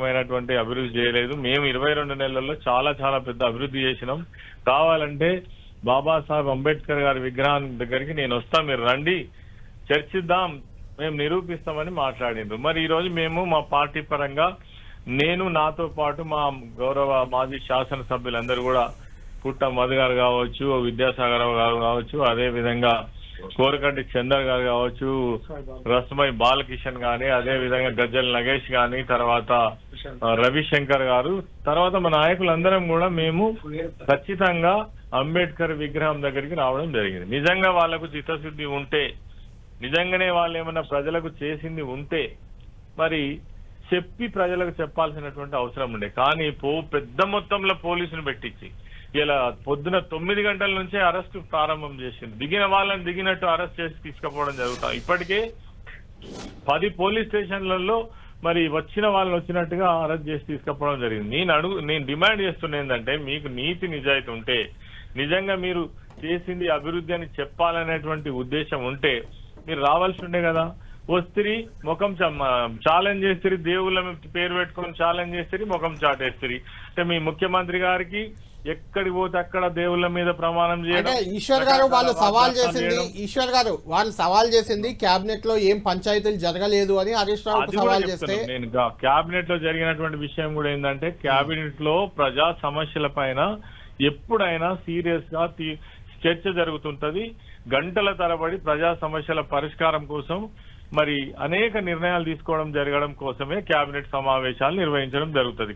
మైనటువంటి అభివృద్ధి చేయలేదు. మేము ఇరవై రెండు నెలల్లో చాలా చాలా పెద్ద అభివృద్ధి చేసినాం. కావాలంటే బాబాసాహెబ్ అంబేద్కర్ గారి విగ్రహం దగ్గరికి నేను వస్తా మీరు రండి చర్చిద్దాం మేము నిరూపిస్తామని మాట్లాడిండ్రు. మరి ఈరోజు మేము మా పార్టీ పరంగా నేను నాతో పాటు మా గౌరవ మాజీ శాసనసభ్యులందరూ కూడా పుట్ట మధు గారు కావచ్చు విద్యాసాగర్ గారు కావచ్చు అదేవిధంగా కోరకంటి చందర్ గారు కావచ్చు రస్మై బాలకిషన్ గాని అదే విధంగా గజ్జల్ నగేష్ గాని తర్వాత రవిశంకర్ గారు. తర్వాత మా నాయకులందరం కూడా మేము ఖచ్చితంగా అంబేద్కర్ విగ్రహం దగ్గరికి రావడం జరిగింది. నిజంగా వాళ్ళకు చిత్తశుద్ధి ఉంటే నిజంగానే వాళ్ళు ఏమైనా ప్రజలకు చేసింది ఉంటే మరి చెప్పి ప్రజలకు చెప్పాల్సినటువంటి అవసరం ఉండే. కానీ పో పెద్ద మొత్తంలో పోలీసులు పెట్టించి ఇలా పొద్దున తొమ్మిది గంటల నుంచే అరెస్ట్ ప్రారంభం చేసింది. దిగిన వాళ్ళని దిగినట్టు అరెస్ట్ చేసి తీసుకుపోవడం జరుగుతాం. ఇప్పటికే పది పోలీస్ స్టేషన్లలో మరి వచ్చిన వాళ్ళని వచ్చినట్టుగా అరెస్ట్ చేసి తీసుకుపోవడం జరిగింది. నేను అడుగు నేను డిమాండ్ చేస్తున్న ఏంటంటే మీకు నీతి నిజాయితీ ఉంటే నిజంగా మీరు చేసింది అభివృద్ధి అని చెప్పాలనేటువంటి ఉద్దేశం ఉంటే మీరు రావాల్సి ఉండే కదా. వస్తిరి ముఖం ఛాలెంజ్ చేస్తారు దేవుళ్ళ పేరు పెట్టుకొని ఛాలెంజ్ చేస్తారు ముఖం చాటేస్తారు అంటే మీ ముఖ్యమంత్రి గారికి ఎక్కడికి పోతే అక్కడ దేవుళ్ళ మీద ప్రమాణం చేయడం ఈశ్వర్ గారు వాళ్ళు సవాల్ చేసింది. ఈశ్వర్ గారు వాళ్ళు సవాల్ చేసింది క్యాబినెట్లో ఏం పంచాయతీలు జరగలేదు అని హరీష్ కూడా సవాల్ చేస్తే. నేను క్యాబినెట్లో జరిగినటువంటి విషయం కూడా ఏంటంటే క్యాబినెట్లో ప్రజా సమస్యల పైన ఎప్పుడైనా సీరియస్గా చర్చ జరుగుతుంటది గంటల తరబడి ప్రజా సమస్యల పరిష్కారం కోసం మరి అనేక నిర్ణయాలు తీసుకోవడం జరగడం కోసమే కేబినెట్ సమావేశాలు నిర్వహించడం జరుగుతుంది.